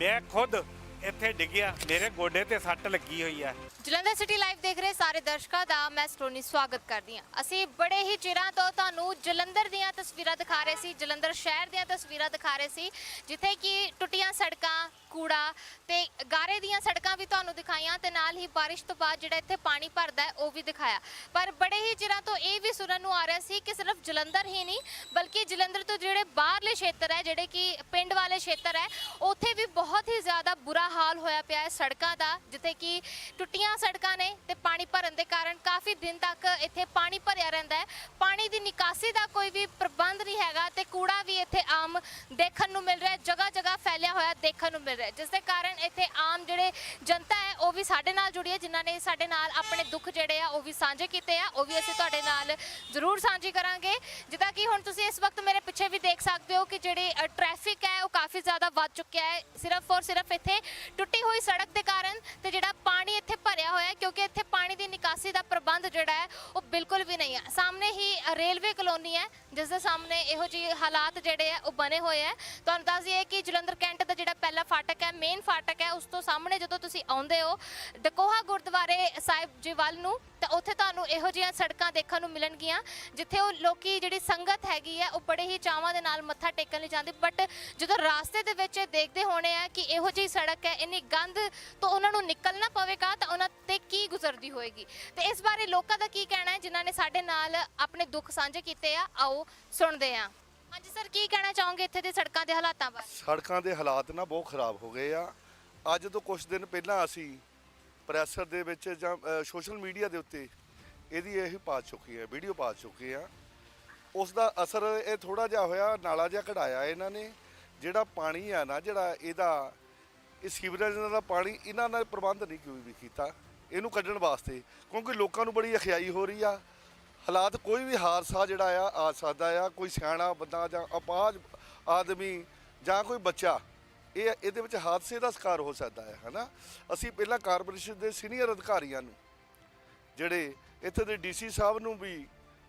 ਮੈਂ ਖੁਦ ਇੱਥੇ ਡਿੱਗਿਆ ਮੇਰੇ ਗੋਡੇ ਤੇ ਸੱਟ ਲੱਗੀ ਹੋਈ ਹੈ ਜਲੰਧਰ ਸਿਟੀ ਲਾਈਵ ਦੇਖ ਰਹੇ ਸਾਰੇ ਦਰਸ਼ਕਾਂ ਦਾ ਮੈਂ ਸਟੋਨੀ ਸਵਾਗਤ ਕਰਦੀ ਹਾਂ। ਅਸੀਂ ਬੜੇ ਹੀ ਚਿਰਾਂ ਤੋਂ ਤੁਹਾਨੂੰ ਜਲੰਧਰ ਦੀਆਂ ਤਸਵੀਰਾਂ ਦਿਖਾ ਰਹੇ ਸੀ, ਜਲੰਧਰ ਸ਼ਹਿਰ ਦੀਆਂ ਤਸਵੀਰਾਂ ਦਿਖਾ ਰਹੇ ਸੀ, ਜਿੱਥੇ ਕਿ ਟੁੱਟੀਆਂ ਸੜਕਾਂ, ਕੂੜਾ ਤੇ ਗਾਰੇ ਦੀਆਂ ਸੜਕਾਂ ਵੀ ਤੁਹਾਨੂੰ ਦਿਖਾਈਆਂ ਤੇ ਨਾਲ ਹੀ ਬਾਰਿਸ਼ ਤੋਂ ਬਾਅਦ ਜਿਹੜਾ ਇੱਥੇ ਪਾਣੀ ਭਰਦਾ ਹੈ, ਉਹ ਵੀ ਦਿਖਾਇਆ। ਪਰ ਬੜੇ ਹੀ ਚਿਰਾਂ ਤੋਂ ਇਹ ਵੀ ਸੁਣਨ ਨੂੰ ਆ ਰਿਹਾ ਸੀ ਕਿ ਸਿਰਫ ਜਲੰਧਰ ਹੀ ਨਹੀਂ, ਬਲਕਿ ਜਲੰਧਰ ਤੋਂ ਜਿਹੜੇ ਬਾਹਰਲੇ ਖੇਤਰ ਹੈ, ਜਿਹੜੇ ਕਿ ਪਿੰਡ ਵਾਲੇ ਖੇਤਰ ਹੈ, ਉੱਥੇ ਵੀ ਬਹੁਤ ਹੀ ਜ਼ਿਆਦਾ ਬੁਰਾ ਹਾਲ ਹੋਇਆ ਪਿਆ ਹੈ ਸੜਕਾਂ ਦਾ, ਜਿੱਥੇ ਕਿ ਟੁੱਟੀਆਂ ਸੜਕਾਂ ਨੇ ਤੇ ਪਾਣੀ ਭਰਨ ਦੇ ਕਾਰਨ ਕਾਫੀ ਦਿਨ ਤੱਕ ਇੱਥੇ ਪਾਣੀ ਭਰਿਆ ਰਹਿੰਦਾ ਹੈ। ਪਾਣੀ ਦੀ ਨਿਕਾਸੀ ਦਾ ਕੋਈ ਵੀ ਪ੍ਰਬੰਧ ਨਹੀਂ ਹੈਗਾ ਤੇ ਕੂੜਾ ਵੀ ਇੱਥੇ ਆਮ ਦੇਖਣ ਨੂੰ ਮਿਲ ਰਿਹਾ ਹੈ ਜਗ੍ਹਾ ਜਗ੍ਹਾ ਫੈਲਿਆ ਹੋਇਆ ਦੇਖਣ ਨੂੰ ਮਿਲ ਰਿਹਾ। ਹੈ ਜਿਸ ਦੇ ਕਾਰਨ ਇੱਥੇ ਆਮ ਜਿਹੜੇ ਜਨਤਾ ਹੈ, ਉਹ ਵੀ ਸਾਡੇ ਨਾਲ ਜੁੜੀ ਹੈ, ਜਿਨ੍ਹਾਂ ਨੇ ਸਾਡੇ ਨਾਲ ਆਪਣੇ ਦੁੱਖ ਜਿਹੜੇ ਆ, ਉਹ ਵੀ ਸਾਂਝੇ ਕੀਤੇ ਆ। ਉਹ ਵੀ ਅਸੀਂ ਤੁਹਾਡੇ ਨਾਲ ਜ਼ਰੂਰ ਸਾਂਝੀ ਕਰਾਂਗੇ। ਜਿੱਦਾਂ ਕਿ ਹੁਣ ਤੁਸੀਂ ਇਸ ਵਕਤ ਮੇਰੇ ਪਿੱਛੇ ਵੀ ਦੇਖ ਸਕਦੇ ਹੋ ਕਿ ਜਿਹੜੀ ਟ੍ਰੈਫਿਕ ਹੈ, ਉਹ ਕਾਫੀ ਜ਼ਿਆਦਾ ਵੱਧ ਚੁੱਕਿਆ ਹੈ। ਸਿਰਫ ਔਰ ਸਿਰਫ ਇੱਥੇ ਟੁੱਟੀ ਹੋਈ ਸੜਕ ਦੇ ਕਾਰਨ ਤੇ ਜਿਹੜਾ ਪਾਣੀ ਇੱਥੇ ਭਰਿਆ ਹੋਇਆ ਹੈ, ਕਿਉਂਕਿ ਇੱਥੇ ਪਾਣੀ ਦੀ ਨਿਕਾਸੀ ਦਾ ਪ੍ਰਬੰਧ ਜਿਹੜਾ ਹੈ, ਉਹ ਬਿਲਕੁਲ ਵੀ ਨਹੀਂ ਹੈ। ਸਾਹਮਣੇ ਹੀ ਰੇਲਵੇ ਕਲੋਨੀ ਹੈ, ਜਿਸ ਦੇ ਸਾਹਮਣੇ ਇਹੋ ਜਿਹੇ ਹਾਲਾਤ ਜਿਹੜੇ ਆ ਉਹ ਬਣੇ ਹੋਏ ਹੈ। ਤੁਹਾਨੂੰ ਦੱਸ ਦਈਏ ਕਿ ਜਲੰਧਰ ਕੈਂਟ ਦਾ ਜਿਹੜਾ ਪਹਿਲਾ ਫਾਟਕ ਹੈ, ਮੇਨ ਫਾਟਕ ਹੈ, ਉਸ ਤੋਂ ਸਾਹਮਣੇ ਜਦੋਂ ਤੁਸੀਂ ਆਉਂਦੇ ਹੋ ਡਕੋਹਾ ਗੁਰਦੁਆਰੇ ਸਾਹਿਬ ਜੀ ਵੱਲ ਨੂੰ, ਤਾਂ ਉੱਥੇ ਤੁਹਾਨੂੰ ਇਹੋ ਜਿਹੀਆਂ ਸੜਕਾਂ ਦੇਖਣ ਨੂੰ ਮਿਲਣਗੀਆਂ, ਜਿੱਥੇ ਉਹ ਲੋਕੀ ਜਿਹੜੀ ਸੰਗਤ ਹੈਗੀ ਹੈ, ਉਹ ਬੜੇ ਹੀ ਚਾਵਾਂ ਦੇ ਨਾਲ ਮੱਥਾ ਟੇਕਣ ਲਈ ਜਾਂਦੇ। ਬਟ ਜਦੋਂ ਰਾਸਤੇ ਦੇ ਵਿੱਚ ਇਹ ਦੇਖਦੇ ਹੋਣੇ ਆ ਕਿ ਇਹੋ ਜਿਹੀ ਸੜਕ ਹੈ, ਇੰਨੀ ਗੰਦ ਤੋਂ ਉਹਨਾਂ ਨੂੰ ਨਿਕਲਣਾ ਪਵੇਗਾ, ਤਾਂ ਉਹਨਾਂ ਤੇ ਕੀ ਗੁਜ਼ਰਦੀ ਹੋਏਗੀ? ਤੇ ਇਸ ਬਾਰੇ ਲੋਕਾਂ ਦਾ ਕੀ ਕਹਿਣਾ ਹੈ, ਜਿਨ੍ਹਾਂ ਨੇ ਸਾਡੇ ਨਾਲ ਆਪਣੇ ਦੁੱਖ ਸਾਂਝੇ ਕੀਤੇ ਆ, ਆਓ ਸੁਣਦੇ ਆ ਹਾਂਜੀ ਸਰ, ਕੀ ਕਹਿਣਾ ਚਾਹੋਗੇ ਇੱਥੇ ਦੇ ਸੜਕਾਂ ਦੇ ਹਾਲਾਤਾਂ ਬਾਰੇ? ਸੜਕਾਂ ਦੇ ਹਾਲਾਤ ਨਾ ਬਹੁਤ ਖਰਾਬ ਹੋ ਗਏ ਆ। ਅੱਜ ਤੋਂ ਕੁਝ ਦਿਨ ਪਹਿਲਾਂ ਅਸੀਂ ਪ੍ਰੈਸਰ ਦੇ ਵਿੱਚ ਜਾਂ ਸੋਸ਼ਲ ਮੀਡੀਆ ਦੇ ਉੱਤੇ ਇਹਦੀ ਇਹ ਪਾ ਚੁੱਕੀ ਹੈ, ਵੀਡੀਓ ਪਾ ਚੁੱਕੇ ਆ। ਉਸ ਦਾ ਅਸਰ ਇਹ ਥੋੜਾ ਜਿਹਾ ਹੋਇਆ, ਨਾਲਾ ਜਿਹਾ ਕਢਾਇਆ ਇਹਨਾਂ ਨੇ। ਜਿਹੜਾ ਪਾਣੀ ਆ ਨਾ, ਜਿਹੜਾ ਇਹਦਾ ਇਹ ਸੀਵਰੇਜ ਦਾ ਪਾਣੀ ਇਹਨਾਂ ਨੇ ਪ੍ਰਬੰਧ ਨਹੀਂ ਕੋਈ ਵੀ ਕੀਤਾ, ਇਹਨੂੰ ਕੱਢਣ ਵਾਸਤੇ, ਕਿਉਂਕਿ ਲੋਕਾਂ ਨੂੰ ਬੜੀ ਅਖਿਆਈ ਹੋ ਰਹੀ ਆ। ਹਾਲਾਤ ਕੋਈ ਵੀ ਹਾਦਸਾ ਜਿਹੜਾ ਆ ਆ ਸਕਦਾ ਆ, ਕੋਈ ਸਿਆਣਾ ਬੰਦਾ ਜਾਂ ਅਪਾਹਜ ਆਦਮੀ ਜਾਂ ਕੋਈ ਬੱਚਾ, ਇਹ ਇਹਦੇ ਵਿੱਚ ਹਾਦਸੇ ਦਾ ਸ਼ਿਕਾਰ ਹੋ ਸਕਦਾ ਹੈ ਹਨਾ? ਅਸੀਂ ਪਹਿਲਾਂ ਕਾਰਪੋਰੇਸ਼ਨ ਦੇ ਸੀਨੀਅਰ ਅਧਿਕਾਰੀਆਂ ਨੂੰ, ਜਿਹੜੇ ਇੱਥੇ ਦੇ ਡੀਸੀ ਸਾਹਿਬ ਨੂੰ ਵੀ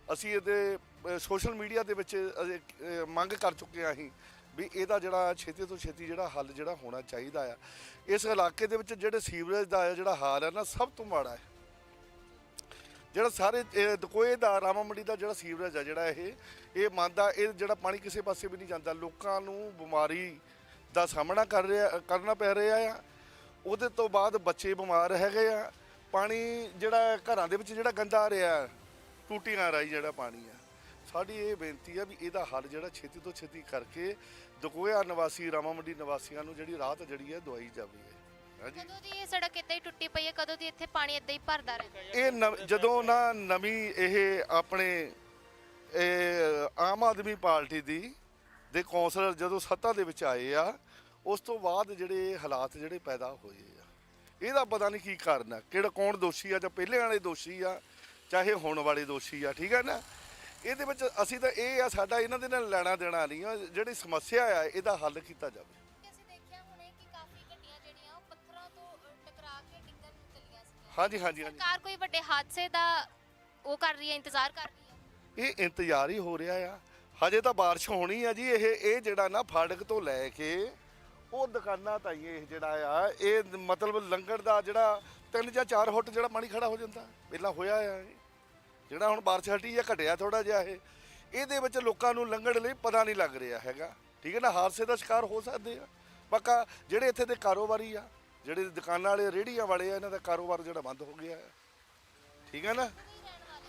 ਅਸੀਂ ਇਹਦੇ ਸੋਸ਼ਲ ਮੀਡੀਆ ਦੇ ਵਿੱਚ ਮੰਗ ਕਰ ਚੁੱਕੇ ਹਾਂ ਅਸੀਂ ਵੀ ਇਹਦਾ ਜਿਹੜਾ ਛੇਤੀ ਤੋਂ ਛੇਤੀ ਜਿਹੜਾ ਹੱਲ ਜਿਹੜਾ ਹੋਣਾ ਚਾਹੀਦਾ ਆ, ਇਸ ਇਲਾਕੇ ਦੇ ਵਿੱਚ ਜਿਹੜੇ ਸੀਵਰੇਜ ਦਾ ਜਿਹੜਾ ਹਾਲ ਹੈ ਨਾ, ਸਭ ਤੋਂ ਮਾੜਾ ਹੈ। ਜਿਹੜਾ ਸਾਰੇ, ਇਹ ਦਕੋਏ ਦਾ ਰਾਮਾ ਮੰਡੀ ਦਾ ਜਿਹੜਾ ਸੀਵਰੇਜ ਆ, ਜਿਹੜਾ ਇਹ ਇਹ ਮੰਨਦਾ, ਇਹ ਜਿਹੜਾ ਪਾਣੀ ਕਿਸੇ ਪਾਸੇ ਵੀ ਨਹੀਂ ਜਾਂਦਾ, ਲੋਕਾਂ ਨੂੰ ਬਿਮਾਰੀ ਦਾ ਸਾਹਮਣਾ ਕਰ ਰਿਹਾ, ਕਰਨਾ ਪੈ ਰਿਹਾ ਆ। ਉਹਦੇ ਤੋਂ ਬਾਅਦ ਬੱਚੇ ਬਿਮਾਰ ਹੈਗੇ ਆ। ਪਾਣੀ ਜਿਹੜਾ ਘਰਾਂ ਦੇ ਵਿੱਚ ਜਿਹੜਾ ਗੰਦਾ ਆ ਰਿਹਾ ਟੂਟੀਆਂ ਰਾਈ ਜਿਹੜਾ ਪਾਣੀ ਆ। ਸਾਡੀ ਇਹ ਬੇਨਤੀ ਆ ਵੀ ਇਹਦਾ ਹੱਲ ਜਿਹੜਾ ਛੇਤੀ ਤੋਂ ਛੇਤੀ ਕਰਕੇ ਦਕੋਇਆ ਨਿਵਾਸੀ ਰਾਮਾ ਮੰਡੀ ਨਿਵਾਸੀਆਂ ਨੂੰ ਜਿਹੜੀ ਰਾਹਤ ਜਿਹੜੀ ਹੈ ਦਵਾਈ ਜਾਵੇ। ਹਾਂਜੀ। ਕਦੋਂ ਦੀ ਇਹ ਸੜਕ ਇੱਦਾਂ ਹੀ ਟੁੱਟੀ ਪਈ ਹੈ? ਕਦੋਂ ਦੀ ਇੱਥੇ ਪਾਣੀ ਇੱਦਾਂ ਹੀ ਭਰਦਾ ਰਹਿੰਦਾ ਇਹ ਨਵ- ਜਦੋਂ ਨਾ ਨਵੀਂ ਇਹ ਆਪਣੇ ਇਹ ਆਮ ਆਦਮੀ ਪਾਰਟੀ ਦੀ ਦੇ ਕੌਂਸਲਰ ਜਦੋਂ ਸੱਤਾ ਦੇ ਵਿੱਚ ਆਏ ਆ ਉਸ ਤੋਂ ਬਾਅਦ ਜਿਹੜੇ ਹਾਲਾਤ ਜਿਹੜੇ ਪੈਦਾ ਹੋਏ ਆ। ਇਹਦਾ ਪਤਾ ਨਹੀਂ ਕੀ ਕਾਰਨ ਆ। ਕਿਹੜਾ ਕੌਣ ਦੋਸ਼ੀ ਆ ਜਾਂ ਪਹਿਲੇ ਵਾਲੇ ਦੋਸ਼ੀ ਆ ਚਾਹੇ ਹੁਣ ਵਾਲੇ ਦੋਸ਼ੀ ਆ ਠੀਕ ਆ ਨਾ? ਇਹਦੇ ਵਿੱਚ ਅਸੀਂ ਤਾਂ ਇਹ ਆ ਸਾਡਾ ਇਹਨਾਂ ਦੇ ਨਾਲ ਲੈਣਾ ਦੇਣਾ ਨਹੀਂ ਆ ਜਿਹੜੀ ਸਮੱਸਿਆ ਆ ਇਹਦਾ ਹੱਲ ਕੀਤਾ ਜਾਵੇ। ਤੋਂ ਹਾਂਜੀ ਹਾਂਜੀ ਹਾਂਜੀ। ਸਰਕਾਰ ਕੋਈ ਵੱਡੇ ਹਾਦਸੇ ਦਾ ਉਹ ਕਰ ਰਹੀ ਹੈ ਇੰਤਜ਼ਾਰ ਕਰ ਰਹੀ ਹੈ? ਇਹ ਇੰਤਜ਼ਾਰ ਹੀ ਹੋ ਰਿਹਾ ਆ। ਹਜੇ ਤਾਂ ਬਾਰਿਸ਼ ਹੋਣੀ ਆ ਜੀ ਇਹ ਇਹ ਜਿਹੜਾ ਨਾ ਫਾੜਕ ਤੋਂ ਲੈ ਕੇ ਉਹ ਦੁਕਾਨਾਂ ਤਾਈਂ ਇਹ ਜਿਹੜਾ ਆ ਇਹ ਮਤਲਬ ਲੰਗਰ ਦਾ ਜਿਹੜਾ 3 ਜਾਂ 4 ਫੁੱਟ ਜਿਹੜਾ ਪਾਣੀ ਖੜਾ ਹੋ ਜਾਂਦਾ। ਪਹਿਲਾਂ ਹੋਇਆ ਆ ਜਿਹੜਾ ਹੁਣ ਬਾਰਿਸ਼ ਹਟੀ ਆ ਘਟਿਆ ਥੋੜਾ ਜਿਹਾ ਇਹ ਇਹਦੇ ਵਿੱਚ ਲੋਕਾਂ ਨੂੰ ਲੰਘਣ ਲਈ ਪਤਾ ਨਹੀਂ ਲੱਗ ਰਿਹਾ ਹੈਗਾ। ਠੀਕ ਹੈ ਨਾ? ਹਾਦਸੇ ਦਾ ਸ਼ਿਕਾਰ ਹੋ ਸਕਦੇ ਆ। ਪੱਕਾ ਜਿਹੜੇ ਇੱਥੇ ਦੇ ਕਾਰੋਬਾਰੀ ਆ ਜਿਹੜੇ ਦੁਕਾਨਾਂ ਵਾਲੇ ਰੇਹੜੀਆਂ ਵਾਲੇ ਆ ਇਹਨਾਂ ਦਾ ਕਾਰੋਬਾਰ ਜਿਹੜਾ ਬੰਦ ਹੋ ਗਿਆ ਹੈ। ਠੀਕ ਹੈ ਨਾ?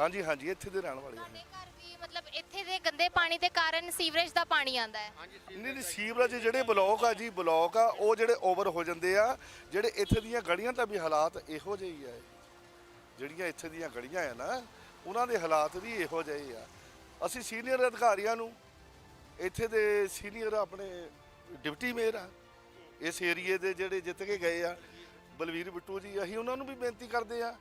ਹਾਂਜੀ ਹਾਂਜੀ ਇੱਥੇ ਦੇ ਰਹਿਣ ਵਾਲੇ ਆ। ਸਾਡੇ ਘਰ ਵੀ ਮਤਲਬ ਇੱਥੇ ਦੇ ਗੰਦੇ ਪਾਣੀ ਦੇ ਕਾਰਨ ਸੀਵਰੇਜ ਦਾ ਪਾਣੀ ਆਂਦਾ ਹੈ? ਨਹੀਂ ਨਹੀਂ ਸੀਵਰੇਜ ਜਿਹੜੇ ਬਲੌਕ ਆ ਜੀ ਬਲੌਕ ਆ ਉਹ ਜਿਹੜੇ ਓਵਰ ਹੋ ਜਾਂਦੇ ਆ ਜਿਹੜੇ ਇੱਥੇ ਦੀਆਂ ਗਲੀਆਂ ਦਾ ਵੀ ਹਾਲਾਤ ਇਹੋ ਜਿਹੇ ਹੀ ਆ। ਜਿਹੜੀਆਂ ਇੱਥੇ ਦੀਆਂ ਗਲੀਆਂ ਆ ਨਾ ਉਹਨਾਂ ਦੇ ਹਾਲਾਤ ਵੀ ਇਹੋ ਜਿਹੇ ਆ। ਅਸੀਂ ਸੀਨੀਅਰ ਅਧਿਕਾਰੀਆਂ ਨੂੰ, ਇੱਥੇ ਦੇ ਸੀਨੀਅਰ ਆਪਣੇ ਡਿਪਟੀ ਮੇਅਰ ਆ, ਇਸ ਏਰੀਏ ਦੇ ਜਿਹੜੇ ਜਿੱਤ ਕੇ ਗਏ ਆ, ਬਲਵੀਰ ਬਿੱਟੂ ਜੀ, ਅਸੀਂ ਉਹਨਾਂ ਨੂੰ ਵੀ ਬੇਨਤੀ ਕਰਦੇ ਆ,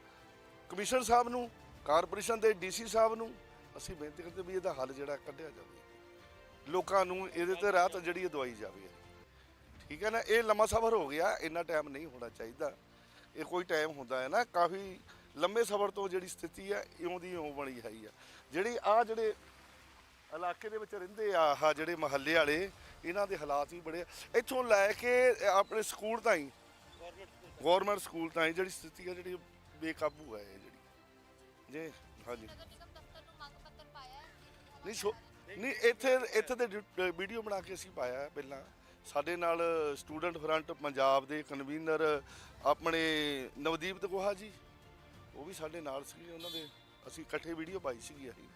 ਕਮਿਸ਼ਨਰ ਸਾਹਿਬ ਨੂੰ, ਕਾਰਪੋਰੇਸ਼ਨ ਦੇ ਡੀਸੀ ਸਾਹਿਬ ਨੂੰ, ਅਸੀਂ ਬੇਨਤੀ ਕਰਦੇ ਵੀ ਇਹਦਾ ਹੱਲ ਜਿਹੜਾ ਕੱਢਿਆ ਜਾਵੇ। ਲੋਕਾਂ ਨੂੰ ਇਹਦੇ ਤੇ ਰਾਹਤ ਜਿਹੜੀ ਦਵਾਈ ਜਾਵੇ। ਠੀਕ ਹੈ ਨਾ? ਇਹ ਲੰਮਾ ਸਫ਼ਰ ਹੋ ਗਿਆ, ਇੰਨਾ ਟਾਈਮ ਨਹੀਂ ਹੋਣਾ ਚਾਹੀਦਾ। ਇਹ ਕੋਈ ਟਾਈਮ ਹੁੰਦਾ ਹੈ ਨਾ, ਕਾਫੀ ਲੰਬੇ ਸਫ਼ਰ ਤੋਂ ਜਿਹੜੀ ਸਥਿਤੀ ਹੈ ਇਉਂ ਦੀ ਇਉਂ ਬਣੀ ਹੈ ਆ। ਜਿਹੜੀ ਆ ਜਿਹੜੇ ਇਲਾਕੇ ਦੇ ਵਿੱਚ ਰਹਿੰਦੇ ਆ, ਆਹ ਜਿਹੜੇ ਮਹੱਲੇ ਵਾਲੇ, ਇਹਨਾਂ ਦੇ ਹਾਲਾਤ ਵੀ ਬੜੇ ਇੱਥੋਂ ਲੈ ਕੇ ਆਪਣੇ ਸਕੂਲ ਤਾਈਂ ਗਵਰਨਮੈਂਟ ਸਕੂਲ ਤਾਈਂ ਜਿਹੜੀ ਸਥਿਤੀ ਹੈ ਜਿਹੜੀ ਬੇਕਾਬੂ ਹੈ ਇਹ ਜਿਹੜੀ। ਜੇ, ਹਾਂਜੀ। ਨਹੀਂ ਛੋ ਨਹੀਂ, ਇੱਥੇ ਇੱਥੇ ਤੇ ਵੀਡੀਓ ਬਣਾ ਕੇ ਅਸੀਂ ਪਾਇਆ ਹੈ ਪਹਿਲਾਂ। ਸਾਡੇ ਨਾਲ ਸਟੂਡੈਂਟ ਫਰੰਟ ਪੰਜਾਬ ਦੇ ਕਨਵੀਨਰ ਆਪਣੇ ਨਵਦੀਪ ਤਕੋਹਾ ਜੀ। ਉਹ ਵੀ ਸਾਡੇ ਨਾਲ ਸੀ ਉਹਨਾਂ ਦੇ। ਅਸੀਂ ਇਕੱਠੇ ਵੀਡੀਓ ਪਾਈ ਸੀਗੀ ਅਸੀਂ।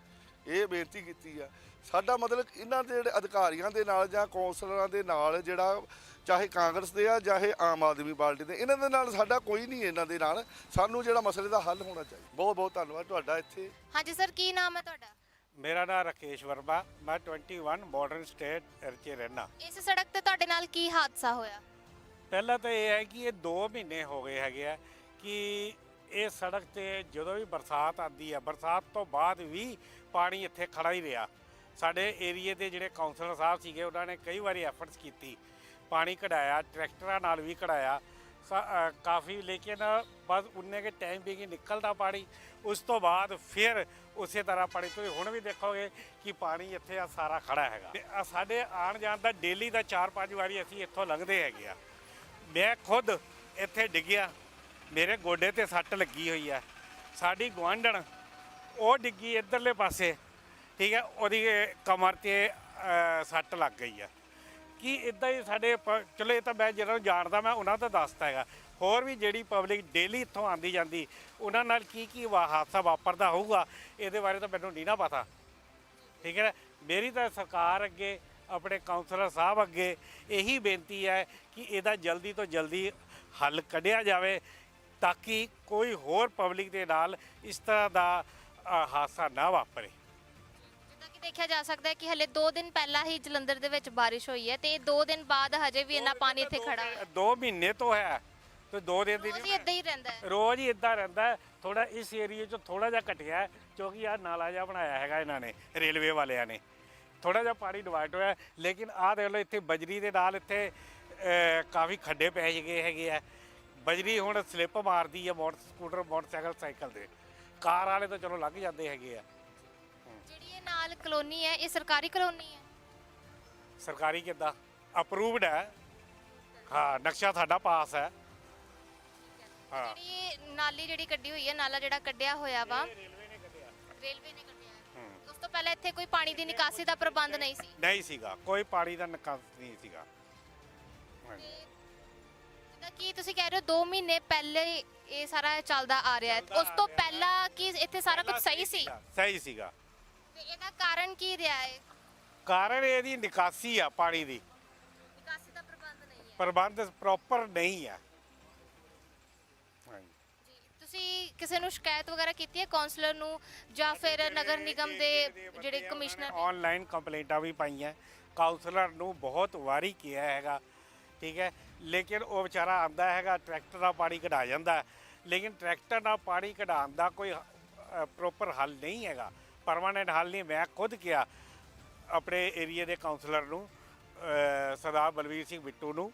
ਇਹ ਬੇਨਤੀ ਕੀਤੀ ਆ। ਸਾਡਾ ਮਤਲਬ ਇਹਨਾਂ ਦੇ ਜਿਹੜੇ ਅਧਿਕਾਰੀਆਂ ਦੇ ਨਾਲ ਜਾਂ ਕੌਂਸਲਰਾਂ ਦੇ ਨਾਲ ਜਿਹੜਾ ਚਾਹੇ ਕਾਂਗਰਸ ਦੇ ਆ ਚਾਹੇ ਆਮ ਆਦਮੀ ਪਾਰਟੀ ਦੇ ਇਹਨਾਂ ਦੇ ਨਾਲ ਸਾਡਾ ਕੋਈ ਨਹੀਂ ਇਹਨਾਂ ਦੇ ਨਾਲ। ਸਾਨੂੰ ਜਿਹੜਾ ਮਸਲੇ ਦਾ ਹੱਲ ਹੋਣਾ ਚਾਹੀਦਾ। ਬਹੁਤ ਬਹੁਤ ਧੰਨਵਾਦ ਤੁਹਾਡਾ ਇੱਥੇ। ਹਾਂਜੀ ਸਰ ਕੀ ਨਾਮ ਹੈ ਤੁਹਾਡਾ? ਮੇਰਾ ਨਾਮ ਰਕੇਸ਼ ਵਰਮਾ। ਮੈਂ 21 ਮਾਡਰਨ ਸਟੇਟ ਚ ਰਹਿਣਾ ਇਸ ਸੜਕ ਤੇ ਤੁਹਾਡੇ ਨਾਲ ਕੀ ਹਾਦਸਾ ਹੋਇਆ? ਪਹਿਲਾਂ ਤਾਂ ਇਹ ਹੈ ਕਿ ਇਹ 2 ਮਹੀਨੇ ਹੋ ਗਏ ਹੈਗੇ ਆ ਕਿ ਇਹ ਸੜਕ ਤੇ ਜਦੋਂ ਵੀ ਬਰਸਾਤ ਆਉਂਦੀ ਹੈ ਬਰਸਾਤ ਤੋਂ ਬਾਅਦ ਵੀ ਪਾਣੀ ਇੱਥੇ ਖੜਾ ਹੀ ਰਿਹਾ। ਸਾਡੇ ਏਰੀਏ ਦੇ ਜਿਹੜੇ ਕਾਉਂਸਲਰ ਸਾਹਿਬ ਸੀਗੇ, ਉਹਨਾਂ ਨੇ ਕਈ ਵਾਰੀ ਐਫਰਟਸ ਕੀਤੀ। ਪਾਣੀ ਕਢਾਇਆ, ਟਰੈਕਟਰਾਂ ਨਾਲ ਵੀ ਕਢਾਇਆ। ਕਾਫੀ ਲੇਕਿਨ ਬਸ ਉਨੇ ਕੇ ਟਾਈਮ ਵੀ ਨਿਕਲਦਾ ਪਾਣੀ। ਉਸ ਤੋਂ ਬਾਅਦ ਫਿਰ ਉਸੇ ਤਰ੍ਹਾਂ ਪਾਣੀ, ਤੁਸੀਂ ਹੁਣ ਵੀ ਦੇਖੋਗੇ ਕਿ ਪਾਣੀ ਇੱਥੇ ਆ ਸਾਰਾ ਖੜਾ ਹੈਗਾ। ਤੇ ਸਾਡੇ ਆਣ ਜਾਣ ਦਾ ਡੇਲੀ ਦਾ 4-5 ਵਾਰੀ ਅਸੀਂ ਇੱਥੋਂ ਲੰਘਦੇ ਹੈਗੇ ਆ। ਮੈਂ ਖੁਦ ਇੱਥੇ ਡਿੱਗਿਆ। ਮੇਰੇ ਗੋਡੇ ਤੇ ਸੱਟ ਲੱਗੀ ਹੋਈ ਹੈ ਸਾਡੀ ਗੁਆਂਢਣ, ਉਹ ਡਿੱਗੀ ਇਧਰਲੇ ਪਾਸੇ। ਠੀਕ ਹੈ, ਉਹਦੀ ਕਮਰ ਤੇ ਸੱਟ ਲੱਗ ਗਈ ਹੈ ਕਿ ਇਦਾਂ ਹੀ ਸਾਡੇ ਪ- ਚਲੋ ਇਹ ਤਾਂ ਮੈਂ ਜਿਹਨਾਂ ਨੂੰ ਜਾਣਦਾ, ਮੈਂ ਉਹਨਾਂ ਦਾ ਦੱਸਦਾ ਹੈਗਾ। ਹੋਰ ਵੀ ਜਿਹੜੀ ਪਬਲਿਕ ਡੇਲੀ ਇੱਥੋਂ ਆਂਦੀ ਜਾਂਦੀ, ਉਹਨਾਂ ਨਾਲ ਕੀ ਕੀ ਵਾ- ਹਾਦਸਾ ਵਾਪਰਦਾ ਹੋਊਗਾ, ਇਹਦੇ ਬਾਰੇ ਤਾਂ ਮੈਨੂੰ ਨਹੀਂ ਨਾ ਪਤਾ। ਠੀਕ ਹੈ ਨਾ ਮੇਰੀ ਤਾਂ ਸਰਕਾਰ ਅੱਗੇ, ਆਪਣੇ ਕਾਉਂਸਲਰ ਸਾਹਿਬ ਅੱਗੇ ਇਹੀ ਬੇਨਤੀ ਹੈ ਕਿ ਇਹਦਾ ਜਲਦੀ ਤੋਂ ਜਲਦੀ ਹੱਲ ਕੱਢਿਆ ਜਾਵੇ। ਤਾਂ ਕਿ ਕੋਈ ਹੋਰ ਪਬਲਿਕ ਦੇ ਨਾਲ ਇਸ ਤਰ੍ਹਾਂ ਦਾ ਅ, ਹਾਦਸਾ ਨਾ ਵਾਪਰੇ। ਜਿੱਦਾਂ ਕਿ ਦੇਖਿਆ ਜਾ ਸਕਦਾ ਹੈ ਕਿ ਹਲੇ 2 ਦਿਨ ਪਹਿਲਾਂ ਹੀ ਜਲੰਧਰ ਦੇ ਵਿੱਚ ਬਾਰਿਸ਼ ਹੋਈ ਹੈ ਤੇ 2 ਦਿਨ ਬਾਅਦ ਹਜੇ ਵੀ ਇੰਨਾ ਪਾਣੀ ਇੱਥੇ ਖੜਾ ਹੈ। ਦੋ ਮਹੀਨੇ ਤੋਂ ਹੈ। ਤੇ ਦੋ ਦਿਨ ਦੀ ਰੋਜ਼ ਹੀ ਨਹੀਂ ਇਦਾਂ ਹੀ ਰਹਿੰਦਾ ਹੈ। ਰੋਜ਼ ਹੀ ਇਦਾਂ ਰਹਿੰਦਾ ਥੋੜਾ ਇਸ ਏਰੀਏ 'ਚ ਥੋੜਾ ਜਿਹਾ ਘਟਿਆ ਹੈ, ਕਿਉਂਕਿ ਆ ਨਾਲਾ ਜਿਹਾ ਬਣਾਇਆ ਹੈਗਾ ਇਹਨਾਂ ਨੇ ਰੇਲਵੇ ਵਾਲਿਆਂ ਨੇ। ਥੋੜਾ ਜਿਹਾ ਪਾਣੀ ਡਿਵਾਈਡ ਹੋਇਆ ਲੇਕਿਨ ਆਹ ਦੇਖ ਲਓ ਇੱਥੇ ਬਜਰੀ ਦੇ ਨਾਲ ਇੱਥੇ ਅਹ, ਕਾਫੀ ਖੱਡੇ ਪੈ ਗਏ ਹੈਗੇ ਆ। ਬਜਰੀ ਹੁਣ ਸਲਿੱਪ ਮਾਰਦੀ ਹੈ ਮੋਟਰ ਸਕੂਟਰ ਮੋਟਰਸਾਈਕਲ ਸਾਈਕਲ ਦੇ ਕਾਰ ਵਾਲੇ ਤਾਂ ਚਲੋ ਲੱਗ ਜਾਂਦੇ ਹੈਗੇ ਆ। ਜਿਹੜੀ ਇਹ ਨਾਲ ਕਲੋਨੀ ਹੈ ਇਹ ਸਰਕਾਰੀ ਕਲੋਨੀ ਹੈ? ਸਰਕਾਰੀ ਕਿੱਦਾਂ? ਅਪਰੂਵਡ ਹੈ। ਹਾਂ ਨਕਸ਼ਾ ਸਾਡਾ ਪਾਸ ਹੈ। ਹਾਂ। ਜਿਹੜੀ ਇਹ ਨਾਲੀ ਜਿਹੜੀ ਕੱਢੀ ਹੋਈ ਹੈ ਨਾਲਾ ਜਿਹੜਾ ਕੱਢਿਆ ਹੋਇਆ ਵਾ ਰੇਲਵੇ ਨੇ ਕੱਢਿਆ। ਰੇਲਵੇ ਨੇ ਕੱਢਿਆ। ਹੈ। ਉਸ ਤੋਂ ਪਹਿਲਾਂ ਇੱਥੇ ਕੋਈ ਪਾਣੀ ਦੀ ਨਿਕਾਸੀ ਦਾ ਪ੍ਰਬੰਧ ਨਹੀਂ ਸੀ? ਨਹੀਂ ਸੀਗਾ। ਕੋਈ ਪਾਣੀ ਦਾ ਨਿਕਾਸ ਨਹੀਂ ਸੀਗਾ। ਹਾਂਜੀ। ਜਿੱਦਾਂ ਕਿ ਤੁਸੀਂ ਕਹਿ ਰਹੇ ਹੋ 2 ਮਹੀਨੇ ਪਹਿਲੇ ਇਹ ਸਾਰਾ ਚੱਲਦਾ ਆ ਰਿਹਾ ਹੈ। ਉਸ ਤੋਂ ਪਹਿਲਾਂ ਕੀ ਇੱਥੇ ਸਾਰਾ ਕੁਝ ਸਹੀ ਸੀ? ਸਹੀ ਸੀਗਾ। ਤੇ ਇਹਦਾ ਕਾਰਨ ਕੀ ਰਿਹਾ ਹੈ? ਕਾਰਨ ਇਹਦੀ ਨਿਕਾਸੀ ਆ ਪਾਣੀ ਦੀ। ਨਿਕਾਸੀ ਦਾ ਪ੍ਰਬੰਧ ਨਹੀਂ ਹੈ। ਪ੍ਰਬੰਧ ਪ੍ਰੋਪਰ ਨਹੀਂ ਆ ਹਾਂਜੀ। ਜੀ ਤੁਸੀਂ ਕਿਸੇ ਨੂੰ ਸ਼ਿਕਾਇਤ ਵਗੈਰਾ ਕੀਤੀ ਹੈ ਕਾਉਂਸਲਰ ਨੂੰ ਜਾਂ ਫਿਰ ਨਗਰ ਨਿਗਮ ਦੇ ਜਿਹੜੇ ਕਮਿਸ਼ਨਰ? ਆਨਲਾਈਨ ਕੰਪਲੇਂਟਾਂ ਵੀ ਪਾਈਆਂ। ਕਾਉਂਸਲਰ ਨੂੰ ਬਹੁਤ ਵਾਰੀ ਕਿਹਾ ਹੈਗਾ। ਠੀਕ ਹੈ? ਲੇਕਿਨ ਉਹ ਵਿਚਾਰਾ ਆਂਦਾ ਹੈਗਾ, ਟਰੈਕਟਰ ਨਾਲ ਪਾਣੀ ਕਢਾ ਜਾਂਦਾ ਲੇਕਿਨ ਟਰੈਕਟਰ ਨਾਲ ਪਾਣੀ ਕਢਾਉਣ ਦਾ ਕੋਈ ਪ੍ਰੋਪਰ ਹੱਲ ਨਹੀਂ ਹੈਗਾ। ਪਰਮਾਨੈਂਟ ਹੱਲ ਨਹੀਂ, ਮੈਂ ਖੁਦ ਕਿਹਾ ਆਪਣੇ ਏਰੀਆ ਦੇ ਕਾਉਂਸਲਰ ਨੂੰ ਸਰਦਾਰ ਬਲਵੀਰ ਸਿੰਘ ਬਿੱਟੂ ਨੂੰ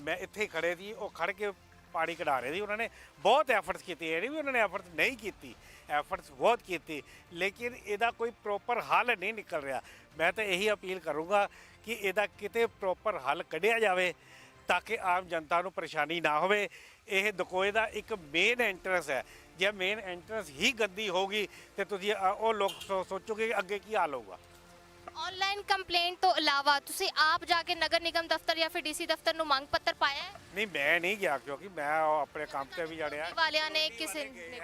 ਮੈਂ ਇੱਥੇ ਹੀ ਖੜੇ ਸੀ, ਉਹ ਖੜ ਕੇ ਪਾਣੀ ਕਢਾ ਰਹੇ ਸੀ। ਉਹਨਾਂ ਨੇ ਬਹੁਤ ਐਫਰਟਸ ਕੀਤੇ ਇਹ ਨਹੀਂ ਵੀ ਉਹਨਾਂ ਨੇ ਐਫਰਟਸ ਨਹੀਂ ਕੀਤੀ ਐਫਰਟਸ ਬਹੁਤ ਕੀਤੀ, ਲੇਕਿਨ ਇਹਦਾ ਕੋਈ ਪ੍ਰੋਪਰ ਹੱਲ ਨਹੀਂ ਨਿਕਲ ਰਿਹਾ। ਮੈਂ ਤਾਂ ਇਹੀ ਅਪੀਲ ਕਰੂੰਗਾ ਕਿ ਇਹਦਾ ਕਿਤੇ ਪ੍ਰੋਪਰ ਹੱਲ ਕੱਢਿਆ ਜਾਵੇ। ਤਾਂ ਕਿ ਆਮ ਜਨਤਾ ਨੂੰ ਪਰੇਸ਼ਾਨੀ ਨਾ ਹੋਵੇ। ਇਹ ਦਕੋਏ ਦਾ ਇੱਕ ਮੇਨ ਐਂਟਰੈਂਸ ਹੈ। ਜੇ ਮੇਨ ਐਂਟਰੈਂਸ ਹੀ ਗੰਦੀ ਹੋਗੀ ਤੇ ਤੁਸੀਂ ਉਹ ਲੋਕ ਸੋਚੋਗੇ ਅੱਗੇ ਕੀ ਹਾਲ ਹੋਊਗਾ। ਆਨਲਾਈਨ ਕੰਪਲੇਂਟ ਤੋਂ ਇਲਾਵਾ ਤੁਸੀਂ ਆਪ ਜਾ ਕੇ ਨਗਰ ਨਿਗਮ ਦਫ਼ਤਰ ਜਾਂ ਫਿਰ ਡੀਸੀ ਦਫ਼ਤਰ ਨੂੰ ਮੰਗ ਪੱਤਰ ਪਾਇਆ ਹੈ? ਨਹੀਂ ਮੈਂ ਨਹੀਂ ਗਿਆ ਕਿਉਂਕਿ ਮੈਂ ਆਪਣੇ ਕੰਮ ਤੇ ਵੀ ਜਾਣਿਆ ਵਾਲਿਆਂ ਨੇ ਕਿਸੇ ਨੇ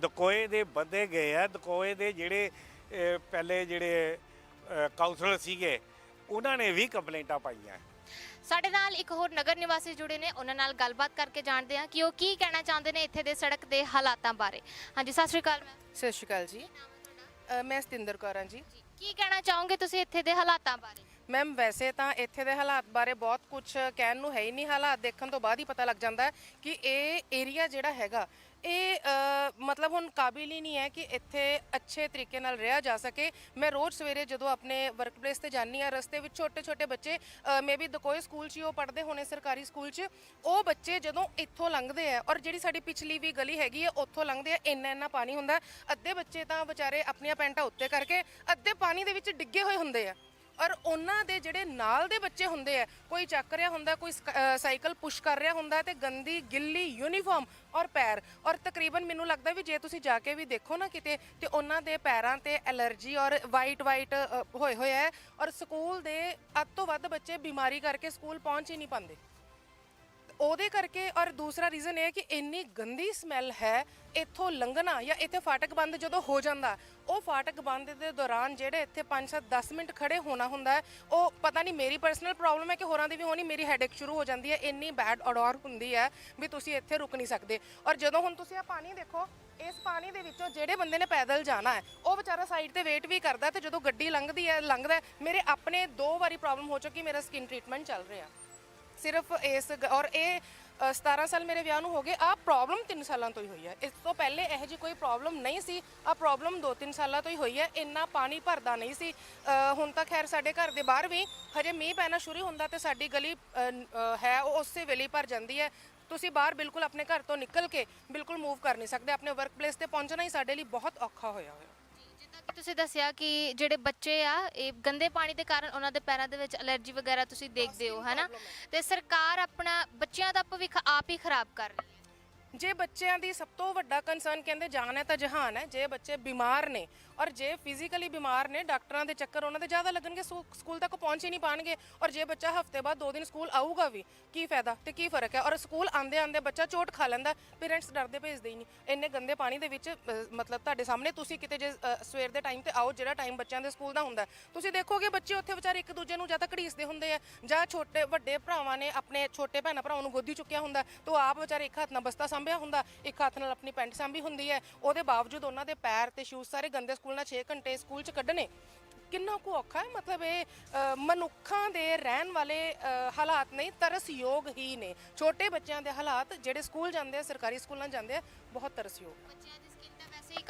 ਦਕੋਏ ਦੇ ਬੰਦੇ ਗਏ ਆ ਦਕੋਏ ਦੇ ਜਿਹੜੇ ਪਹਿਲੇ ਜਿਹੜੇ ਕਾਉਂਸਲਰ ਸੀਗੇ ਉਹਨਾਂ ਨੇ ਵੀ ਕੰਪਲੇਂਟਾਂ ਪਾਈਆਂ। ਸਾਡੇ ਨਾਲ ਇੱਕ ਹੋਰ ਨਗਰ ਨਿਵਾਸੀ ਜੁੜੇ ਨੇ ਉਹਨਾਂ ਨਾਲ ਗੱਲਬਾਤ ਕਰਕੇ ਜਾਣਦੇ ਹਾਂ ਕਿ ਉਹ ਕੀ ਕਹਿਣਾ ਚਾਹੁੰਦੇ ਨੇ ਇੱਥੇ ਦੇ ਸੜਕ ਦੇ ਹਾਲਾਤਾਂ ਬਾਰੇ। ਹਾਂਜੀ ਸਤਿ ਸ਼੍ਰੀ ਅਕਾਲ ਮੈਮ। ਸਤਿ ਸ਼੍ਰੀ ਅਕਾਲ ਜੀ। ਅ, ਮੈਂ ਸਤਿੰਦਰ ਕੌਰ ਹਾਂ ਜੀ। ਕੀ ਕਹਿਣਾ ਚਾਹੋਗੇ ਤੁਸੀਂ ਇੱਥੇ ਦੇ ਹਾਲਾਤਾਂ ਬਾਰੇ? ਮੈਮ ਵੈਸੇ ਤਾਂ ਇੱਥੇ ਦੇ ਹਾਲਾਤ ਬਾਰੇ ਬਹੁਤ ਕੁਝ ਕਹਿਣ ਨੂੰ ਹੈ ਹੀ ਨਹੀਂ। ਹਾਲਾਤ ਦੇਖਣ ਤੋਂ ਬਾਅਦ ਹੀ ਪਤਾ ਲੱਗ ਜਾਂਦਾ ਹੈ ਕਿ ਇਹ ਏਰੀਆ ਜਿਹੜਾ ਹੈਗਾ ਇਹ ਅ, ਮਤਲਬ ਹੁਣ ਕਾਬਿਲ ਹੀ ਨਹੀਂ ਹੈ ਕਿ ਇੱਥੇ ਅੱਛੇ ਤਰੀਕੇ ਨਾਲ ਰਿਹਾ ਜਾ ਸਕੇ ਮੈਂ ਰੋਜ਼ ਸਵੇਰੇ ਜਦੋਂ ਆਪਣੇ ਵਰਕਪਲੇਸ ਤੇ ਜਾਂਦੀ ਹਾਂ ਰਸਤੇ ਵਿੱਚ ਛੋਟੇ ਛੋਟੇ ਬੱਚੇ ਮੇਬੀ ਦਕੋਏ ਸਕੂਲ 'ਚ ਹੀ ਉਹ ਪੜ੍ਹਦੇ ਹੋਣੇ ਸਰਕਾਰੀ ਸਕੂਲ 'ਚ ਉਹ ਬੱਚੇ ਜਦੋਂ ਇੱਥੋਂ ਲੰਘਦੇ ਆ ਔਰ ਜਿਹੜੀ ਸਾਡੀ ਪਿਛਲੀ ਵੀ ਗਲੀ ਹੈਗੀ ਹੈ ਉੱਥੋਂ ਲੰਘਦੇ ਆ ਇੰਨਾ ਇੰਨਾ ਪਾਣੀ ਹੁੰਦਾ ਹੈ। ਅੱਧੇ ਬੱਚੇ ਤਾਂ ਵਿਚਾਰੇ ਆਪਣੀਆਂ ਪੈਂਟਾਂ ਉੱਤੇ ਕਰਕੇ ਅੱਧੇ ਪਾਣੀ ਦੇ ਵਿੱਚ ਡਿੱਗੇ ਹੋਏ ਹੁੰਦੇ ਆ ਔਰ ਉਹਨਾਂ ਦੇ ਜਿਹੜੇ ਨਾਲ ਦੇ ਬੱਚੇ ਹੁੰਦੇ ਆ ਕੋਈ ਚੱਕ ਰਿਹਾ ਹੁੰਦਾ ਕੋਈ ਸਕ- ਅ, ਸਾਈਕਲ ਪੁਸ਼ ਕਰ ਰਿਹਾ ਹੁੰਦਾ ਤੇ ਗੰਦੀ ਗਿੱਲੀ ਯੂਨੀਫਾਰਮ ਔਰ ਪੈਰ। ਔਰ ਤਕਰੀਬਨ ਮੈਨੂੰ ਲੱਗਦਾ ਵੀ ਜੇ ਤੁਸੀਂ ਜਾ ਕੇ ਵੀ ਦੇਖੋ ਨਾ ਕਿਤੇ ਤੇ ਉਹਨਾਂ ਦੇ ਪੈਰਾਂ ਤੇ ਐਲਰਜੀ ਔਰ ਵਾਈਟ ਵਾਈਟ ਹੋਏ ਹੋਏ ਹੈ ਔਰ ਸਕੂਲ ਦੇ ਅੱਧ ਤੋਂ ਵੱਧ ਬੱਚੇ ਬਿਮਾਰੀ ਕਰਕੇ ਸਕੂਲ ਪਹੁੰਚ ਹੀ ਨਹੀਂ ਪਾਉਂਦੇ। ਉਹਦੇ ਕਰਕੇ ਔਰ ਦੂਸਰਾ ਰੀਜ਼ਨ ਇਹ ਹੈ ਕਿ ਇੰਨੀ ਗੰਦੀ ਸਮੈਲ ਹੈ, ਇੱਥੋਂ ਲੰਘਣਾ ਜਾਂ ਇੱਥੇ ਫਾਟਕ ਬੰਦ ਜਦੋਂ ਹੋ ਜਾਂਦਾ, ਉਹ ਫਾਟਕ ਬੰਦ ਦੇ ਦੌਰਾਨ ਜਿਹੜੇ ਇੱਥੇ 5-7 10 ਮਿੰਟ ਖੜੇ ਹੋਣਾ ਹੁੰਦਾ ਹੈ, ਉਹ ਪਤਾ ਨਹੀਂ ਮੇਰੀ ਪਰਸਨਲ ਪ੍ਰੋਬਲਮ ਹੈ ਕਿ ਹੋਰਾਂ ਦੀ ਵੀ ਹੋਣੀ, ਮੇਰੀ ਹੈਡੇਕ ਸ਼ੁਰੂ ਹੋ ਜਾਂਦੀ ਹੈ, ਇੰਨੀ ਬੈਡ ਅਡੋਰ ਹੁੰਦੀ ਹੈ ਵੀ ਤੁਸੀਂ ਇੱਥੇ ਰੁਕ ਨਹੀਂ ਸਕਦੇ। ਔਰ ਜਦੋਂ ਹੁਣ ਤੁਸੀਂ ਆ ਪਾਣੀ ਦੇਖੋ, ਇਸ ਪਾਣੀ ਦੇ ਵਿੱਚੋਂ ਜਿਹੜੇ ਬੰਦੇ ਨੇ ਪੈਦਲ ਜਾਣਾ ਹੈ, ਉਹ ਵਿਚਾਰਾ ਸਾਈਡ ਤੇ ਵੇਟ ਵੀ ਕਰਦਾ ਤੇ ਜਦੋਂ ਗੱਡੀ ਲੰਘਦੀ ਹੈ, ਲੰਘਦਾ ਮੇਰੇ ਆਪਣੇ ਦੋ ਵਾਰੀ ਪ੍ਰੋਬਲਮ ਹੋ ਚੁੱਕੀ, ਮੇਰਾ ਸਕਿਨ ਟ੍ਰੀਟਮੈਂਟ ਚੱਲ ਰਿਹਾ। ਸਿਰਫ ਇਸ ਗ- ਔਰ ਇਹ ਅ, 17 ਸਾਲ ਮੇਰੇ ਵਿਆਹ ਨੂੰ ਹੋ ਗਏ ਆ ਪ੍ਰੋਬਲਮ 3 ਸਾਲਾਂ ਤੋਂ ਹੀ ਹੋਈ ਹੈ। ਇਸ ਤੋਂ ਪਹਿਲੇ ਇਹੋ ਜੀ ਕੋਈ ਪ੍ਰੋਬਲਮ ਨਹੀਂ ਸੀ ਆ ਪ੍ਰੋਬਲਮ 2-3 ਸਾਲਾਂ ਤੋਂ ਹੀ ਹੋਈ ਹੈ। ਇੰਨਾ ਪਾਣੀ ਭਰਦਾ ਨਹੀਂ ਸੀ। ਅ, ਹੁਣ ਤਾਂ ਖੈਰ ਸਾਡੇ ਘਰ ਦੇ ਬਾਹਰ ਵੀ ਹਜੇ ਮੀਂਹ ਪੈਣਾ ਸ਼ੁਰੂ ਹੁੰਦਾ ਤੇ ਸਾਡੀ ਗਲੀ ਅ, ਨ- ਅ, ਹੈ ਉਹ ਉਸੇ ਵੇਲੇ ਹੀ ਭਰ ਜਾਂਦੀ ਹੈ। ਤੁਸੀਂ ਬਾਹਰ ਬਿਲਕੁਲ ਆਪਣੇ ਘਰ ਤੋਂ ਨਿਕਲ ਕੇ ਬਿਲਕੁਲ ਮੂਵ ਕਰ ਨਹੀਂ ਸਕਦੇ। ਆਪਣੇ ਵਰਕ ਪਲੇਸ ਤੇ ਪਹੁੰਚਣਾ ਹੀ ਸਾਡੇ ਲਈ ਬਹੁਤ ਔਖਾ ਹੋਇਆ ਹੋਇਆ। ਜਿੱਦਾਂ ਕਿ ਤੁਸੀਂ ਦੱਸਿਆ ਕਿ ਜਿਹੜੇ ਬੱਚੇ ਆ ਇਹ ਗੰਦੇ ਪਾਣੀ ਦੇ ਕਾਰਨ ਉਹਨਾਂ ਦੇ ਪੈਰਾਂ ਦੇ ਵਿੱਚ ਅਲਰਜੀ ਵਗੈਰਾ ਤੁਸੀਂ ਦੇਖਦੇ ਹੋ ਹੈਨਾ? ਤੇ ਸਰਕਾਰ ਆਪਣਾ ਬੱਚਿਆਂ ਦਾ ਭਵਿੱਖ ਆਪ ਹੀ ਖਰਾਬ ਕਰ ਰਹੀ ਹੈ। ਜੇ ਬੱਚਿਆਂ ਦੀ ਸਭ ਤੋਂ ਵੱਡਾ ਕੰਸਰਨ ਕਹਿੰਦੇ ਜਾਨ ਹੈ ਤਾਂ ਜਹਾਨ ਹੈ, ਜੇ ਬੱਚੇ ਬਿਮਾਰ ਨੇ ਔਰ ਜੇ ਫਿਜ਼ੀਕਲੀ ਬਿਮਾਰ ਨੇ, ਡਾਕਟਰਾਂ ਦੇ ਚੱਕਰ ਉਹਨਾਂ ਦੇ ਜ਼ਿਆਦਾ ਲੱਗਣਗੇ, ਸਕੂ- ਸਕੂਲ ਤੱਕ ਪਹੁੰਚ ਹੀ ਨਹੀਂ ਪਾਣਗੇ ਔਰ ਜੇ ਬੱਚਾ ਹਫ਼ਤੇ ਬਾਅਦ ਦੋ ਦਿਨ ਸਕੂਲ ਆਊਗਾ ਵੀ, ਕੀ ਫਾਇਦਾ ਤੇ ਕੀ ਫ਼ਰਕ ਹੈ? ਔਰ ਸਕੂਲ ਆਂਦੇ ਆਂਦੇ ਬੱਚਾ ਚੋਟ ਖਾ ਲੈਂਦਾ ਪੇਰੈਂਟਸ ਡਰਦੇ ਭੇਜਦੇ ਹੀ ਨਹੀਂ। ਇੰਨੇ ਗੰਦੇ ਪਾਣੀ ਦੇ ਵਿੱਚ ਮਤਲਬ ਤੁਹਾਡੇ ਸਾਹਮਣੇ ਤੁਸੀਂ ਕਿਤੇ ਜੇ ਸਵੇਰ ਦੇ ਟਾਈਮ ਤੇ ਆਓ, ਜਿਹੜਾ ਟਾਈਮ ਬੱਚਿਆਂ ਦੇ ਸਕੂਲ ਦਾ ਹੁੰਦਾ ਤੁਸੀਂ ਦੇਖੋਗੇ ਬੱਚੇ ਉੱਥੇ ਵਿਚਾਰੇ ਇੱਕ ਦੂਜੇ ਨੂੰ ਜਾਂ ਤਾਂ ਘੜੀਸਦੇ ਹੁੰਦੇ ਆ, ਜਾਂ ਛੋਟੇ ਵੱਡੇ ਭਰਾਵਾਂ ਨੇ ਆਪਣੇ ਛੋਟੇ ਭੈਣਾਂ ਭਰਾਵਾਂ ਨੂੰ ਗੋਦੀ ਚੁੱਕਿਆ ਹੁੰਦਾ ਤੇ ਉਹ ਆਪ ਵਿਚਾਰੇ ਇੱਕ ਹੱਥ ਨਾਲ ਬਸਤਾ ਸੰਭਿਆ ਹੁੰਦਾ, ਇੱਕ ਹੱਥ ਨਾਲ ਆਪਣੀ ਪੈਂਟ ਸਾਂਭੀ ਹੁੰਦੀ ਹੈ। ਉਹਦੇ ਬਾਵਜੂਦ ਉਹਨਾਂ ਦੇ ਪੈਰ ਤੇ ਸ਼ੂਜ਼ ਸਾਰੇ ਗੰਦੇ ਸਕੂਲ ਨਾਲ 6 ਘੰਟੇ ਸਕੂਲ 'ਚ ਕੱਢਣੇ। ਕਿੰਨਾ ਕੁ ਔਖਾ ਹੈ? ਮਤਲਬ ਇਹ ਮਨੁੱਖਾਂ ਦੇ ਰਹਿਣ ਵਾਲੇ ਹਾਲਾਤ ਨਹੀਂ, ਤਰਸਯੋਗ ਹੀ ਨੇ। ਛੋਟੇ ਬੱਚਿਆਂ ਦੇ ਹਾਲਾਤ ਜਿਹੜੇ ਸਕੂਲ ਜਾਂਦੇ ਆ, ਸਰਕਾਰੀ ਸਕੂਲਾਂ ਜਾਂਦੇ ਆ, ਬਹੁਤ ਤਰਸਯੋਗ। ਬੱਚਿਆਂ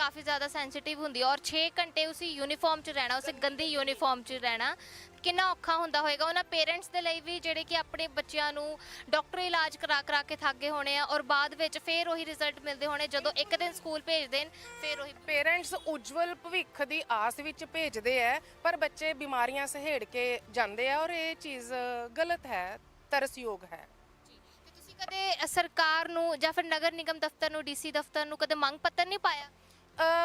ਕਾਫੀ ਜ਼ਿਆਦਾ ਸੈਂਸਿਟਿਵ ਹੁੰਦੀ ਹੈ ਔਰ 6 ਘੰਟੇ ਉਸੇ ਯੂਨੀਫਾਰਮ 'ਚ ਰਹਿਣਾ ਉਸੇ ਗੰਦੀ ਯੂਨੀਫਾਰਮ 'ਚ ਰਹਿਣਾ ਕਿੰਨਾ ਔਖਾ ਹੁੰਦਾ ਹੋਏਗਾ। ਉਹਨਾਂ ਪੇਰੈਂਟਸ ਦੇ ਲਈ ਵੀ ਜਿਹੜੇ ਕਿ ਆਪਣੇ ਬੱਚਿਆਂ ਨੂੰ ਡਾਕਟਰੀ ਇਲਾਜ ਕਰਾ ਕਰਾ ਕੇ ਥੱਕ ਹੋਣੇ ਆ ਔਰ ਬਾਅਦ ਵਿੱਚ ਫੇਰ ਉਹੀ ਰਿਜ਼ਲਟ ਮਿਲਦੇ ਹੋਣੇ ਜਦੋਂ ਇੱਕ ਦਿਨ ਸਕੂਲ ਭੇਜ ਦੇਣ ਫੇਰ ਉਹੀ ਪੇਰੈਂਟਸ ਉਜਵਲ ਭਵਿੱਖ ਦੀ ਆਸ ਵਿੱਚ ਭੇਜਦੇ ਐ ਪਰ ਬੱਚੇ ਬਿਮਾਰੀਆਂ ਸਹੇੜ ਕੇ ਜਾਂਦੇ ਆ ਔਰ ਇਹ ਚੀਜ਼ ਗਲਤ ਹੈ ਤਰਸਯੋਗ ਹੈ। ਤੇ ਤੁਸੀਂ ਕਦੇ ਸਰਕਾਰ ਨੂੰ ਜਾਂ ਫਿਰ ਨਗਰ ਨਿਗਮ ਦਫ਼ਤਰ ਨੂੰ ਡੀਸੀ ਦਫ਼ਤਰ ਨੂੰ ਕਦੇ ਮੰਗ ਪੱਤਰ ਨਹੀਂ ਪਾਇਆ?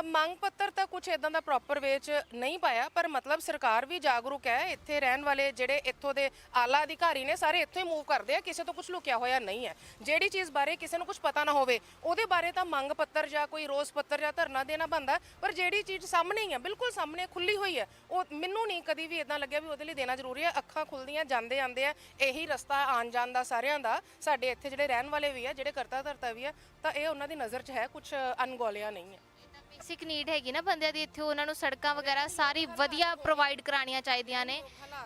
ਮੰਗ ਪੱਤਰ ਤਾਂ ਕੁਝ ਇਦਾਂ ਦਾ ਪ੍ਰੋਪਰ ਵੇ ਚ ਨਹੀਂ ਪਾਇਆ, ਪਰ ਮਤਲਬ ਸਰਕਾਰ ਵੀ ਜਾਗਰੂਕ ਹੈ, ਇੱਥੇ ਰਹਿਣ ਵਾਲੇ ਜਿਹੜੇ ਇੱਥੋਂ ਦੇ ਆਲਾ ਅਧਿਕਾਰੀ ਨੇ, ਸਾਰੇ ਇੱਥੋਂ ਹੀ ਮੂਵ ਕਰਦੇ ਆ, ਕਿਸੇ ਤੋਂ ਕੁਝ ਲੁਕਿਆ ਹੋਇਆ ਨਹੀਂ ਹੈ। ਜਿਹੜੀ ਚੀਜ਼ ਬਾਰੇ ਕਿਸੇ ਨੂੰ ਕੁਝ ਪਤਾ ਨਾ ਹੋਵੇ, ਉਹਦੇ ਬਾਰੇ ਤਾਂ ਮੰਗ ਪੱਤਰ ਜਾਂ ਕੋਈ ਰੋਸ ਪੱਤਰ ਜਾਂ ਧਰਨਾ ਦੇਣਾ ਬੰਦਾ ਪਰ ਜਿਹੜੀ ਚੀਜ਼ ਸਾਹਮਣੇ ਹੀ ਹੈ, ਬਿਲਕੁਲ ਸਾਹਮਣੇ ਖੁੱਲੀ ਹੋਈ ਹੈ, ਉਹ ਮੈਨੂੰ ਨਹੀਂ ਕਦੀ ਵੀ ਇਦਾਂ ਲੱਗਿਆ ਵੀ ਉਹਦੇ ਲਈ ਦੇਣਾ ਜ਼ਰੂਰੀ ਹੈ। ਅੱਖਾਂ ਖੁੱਲਦੀਆਂ ਜਾਂਦੇ ਆਂਦੇ ਆ, ਇਹੀ ਰਸਤਾ ਆਉਣ ਜਾਣ ਦਾ ਸਾਰਿਆਂ ਦਾ, ਸਾਡੇ ਇੱਥੇ ਜਿਹੜੇ ਰਹਿਣ ਵਾਲੇ ਵੀ ਆ, ਜਿਹੜੇ ਕਰਤਾ ਧਰਤਾ ਵੀ ਆ, ਤਾਂ ਇਹ ਉਹਨਾਂ ਦੀ ਨਜ਼ਰ 'ਚ ਹੈ ਕੁਝ ਅਨਗੋਲਿਆ ਨਹੀਂ ਹੈ। ਬੇਸਿਕ ਨੀਡ ਹੈਗੀ ਨਾ ਬੰਦਿਆਂ ਦੀ ਇੱਥੇ ਉਹਨਾਂ ਨੂੰ ਸੜਕਾਂ ਵਗੈਰਾ ਸਾਰੀ ਵਧੀਆ ਪ੍ਰੋਵਾਈਡ ਕਰਾਉਣੀਆਂ ਚਾਹੀਦੀਆਂ ਨੇ।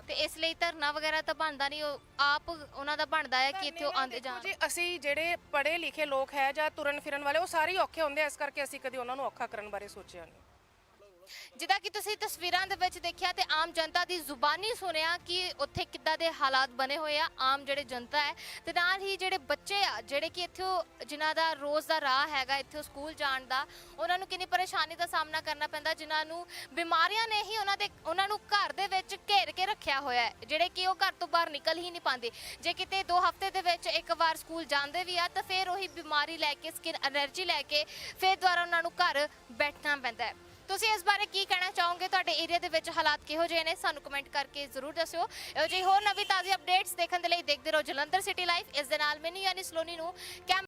ਤੇ ਇਸ ਲਈ ਧਰਨਾ ਵਗੈਰਾ ਤਾਂ ਬਣਦਾ ਨਹੀਂ ਉਹ ਆਪ ਉਹਨਾਂ ਦਾ ਬਣਦਾ ਹੈ ਕਿ ਇੱਥੇ ਉਹ ਦੇਖੋ ਜਾਣ। ਜੀ ਅਸੀਂ ਜਿਹੜੇ ਪੜ੍ਹੇ ਲਿਖੇ ਲੋਕ ਹੈ ਜਾਂ ਤੁਰਨ ਫਿਰਨ ਵਾਲੇ ਉਹ ਸਾਰੇ ਔਖੇ ਹੁੰਦੇ ਆ ਇਸ ਕਰਕੇ ਅਸੀਂ ਕਦੀ ਉਹਨਾਂ ਨੂੰ ਔਖਾ ਕਰਨ ਬਾਰੇ ਸੋਚਿਆ ਨਹੀਂ। ਜਿੱਦਾਂ ਕਿ ਤੁਸੀਂ ਤਸਵੀਰਾਂ ਦੇ ਵਿੱਚ ਦੇਖਿਆ ਤੇ ਆਮ ਜਨਤਾ ਦੀ ਜ਼ੁਬਾਨੀ ਸੁਣਿਆ ਕਿ ਉੱਥੇ ਕਿੱਦਾਂ ਦੇ ਹਾਲਾਤ ਬਣੇ ਹੋਏ ਆ, ਆਮ ਜਿਹੜੇ ਜਨਤਾ ਹੈ ਤੇ ਨਾਲ ਹੀ ਜਿਹੜੇ ਬੱਚੇ ਆ, ਜਿਹੜੇ ਕਿ ਇੱਥੋਂ ਜਿਨ੍ਹਾਂ ਦਾ ਰੋਜ਼ ਦਾ ਰਾਹ ਹੈਗਾ ਇੱਥੋਂ ਸਕੂਲ ਜਾਣ ਦਾ, ਉਹਨਾਂ ਨੂੰ ਕਿੰਨੀ ਪਰੇਸ਼ਾਨੀ ਦਾ ਸਾਹਮਣਾ ਕਰਨਾ ਪੈਂਦਾ, ਜਿਨ੍ਹਾਂ ਨੂੰ ਬਿਮਾਰੀਆਂ ਨੇ ਹੀ ਉਹਨਾਂ ਦੇ, ਉਹਨਾਂ ਨੂੰ ਘਰ ਦੇ ਵਿੱਚ ਘੇਰ ਕੇ ਰੱਖਿਆ ਹੋਇਆ ਹੈ, ਜਿਹੜੇ ਕਿ ਉਹ ਘਰ ਤੋਂ ਬਾਹਰ ਨਿਕਲ ਹੀ ਨਹੀਂ ਪਾਉਂਦੇ। ਜੇ ਕਿਤੇ ਦੋ ਹਫ਼ਤੇ ਦੇ ਵਿੱਚ ਇੱਕ ਵਾਰ ਸਕੂਲ ਜਾਂਦੇ ਵੀ ਆ, ਤਾਂ ਫਿਰ ਉਹੀ ਬਿਮਾਰੀ ਲੈ ਕੇ ਸਕਿਨ ਐਲਰਜੀ ਲੈ ਕੇ, ਫਿਰ ਦੁਬਾਰਾ ਉਹਨਾਂ ਨੂੰ ਘਰ ਬੈਠਣਾ ਪੈਂਦਾ ਹੈ। ਤੁਸੀਂ ਇਸ ਬਾਰੇ ਕੀ ਕਹਿਣਾ ਚਾਹੋਗੇ? ਤੁਹਾਡੇ ਏਰੀਆ ਦੇ ਵਿੱਚ ਹਾਲਾਤ ਕਿਹੋ ਜਿਹੇ ਨੇ? ਸਾਨੂੰ ਕਮੈਂਟ ਕਰਕੇ ਜ਼ਰੂਰ ਦੱਸਿਓ। ਇਹੋ ਜਿਹੀ ਹੋਰ ਨਵੀਂ ਤਾਜ਼ੀ ਅਪਡੇਟਸ ਦੇਖਣ ਦੇ ਲਈ ਦੇਖਦੇ ਰਹੋ ਜਲੰਧਰ ਸਿਟੀ ਲਾਈਫ ਇਸ ਦੇ ਨਾਲ ਮੈਨੂੰ ਯਾਨੀ ਸਲੋਨੀ ਨੂੰ। ਕੈਮ